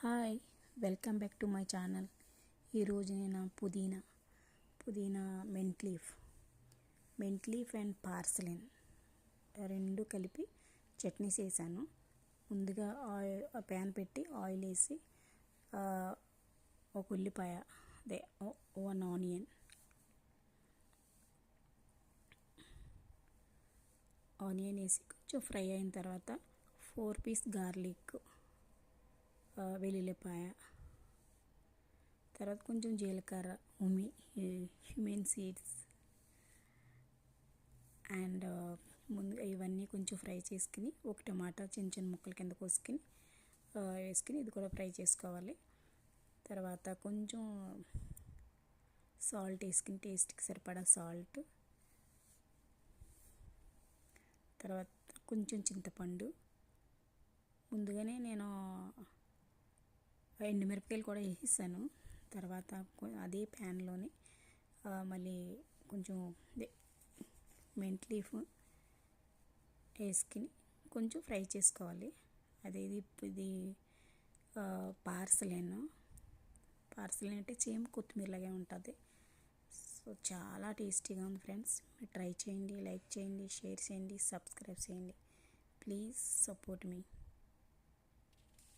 Hi welcome back to my channel. ఈరోజు నేను పుదీనా పుదీనా mint leaf mint leaf and parsley రెండు కలిపి చట్నీస్ వేసాను ముందుగా ఆయిల్ ప్యాన్ పెట్టి ఆయిల్ వేసి ఒక ఉల్లిపాయ అదే వన్ ఆనియన్ ఆనియన్ వేసి కొంచెం ఫ్రై అయిన తర్వాత ఫోర్ పీస్ గార్లిక్ వెల్లుల్లిపాయ. తర్వాత కొంచెం జీలకర్ర ఉమి హ్యూమెన్ సీడ్స్. అండ్ ముందు ఇవన్నీ కొంచెం ఫ్రై చేసుకుని ఒక టమాటా చిన్న చిన్న ముక్కల కింద కోసుకుని వేసుకుని ఇది కూడా ఫ్రై చేసుకోవాలి. తర్వాత కొంచెం సాల్ట్ వేసుకుని టేస్ట్కి సరిపడా సాల్ట్. తర్వాత కొంచెం చింతపండు. ముందుగానే నేను ఎండుమిరపకాయలు కూడా వేసేసాను. తర్వాత అదే ప్యాన్లోనే మళ్ళీ కొంచెం మెంట్ లీఫ్ వేసుకుని కొంచెం ఫ్రై చేసుకోవాలి. అదే ఇది ఇది పార్సలేను. పార్సల్ అంటే సేమ్ కొత్తిమీరలాగే ఉంటుంది. సో చాలా టేస్టీగా ఉంది ఫ్రెండ్స్. మీరు ట్రై చేయండి లైక్ చేయండి షేర్ చేయండి సబ్స్క్రైబ్ చేయండి. Please support me.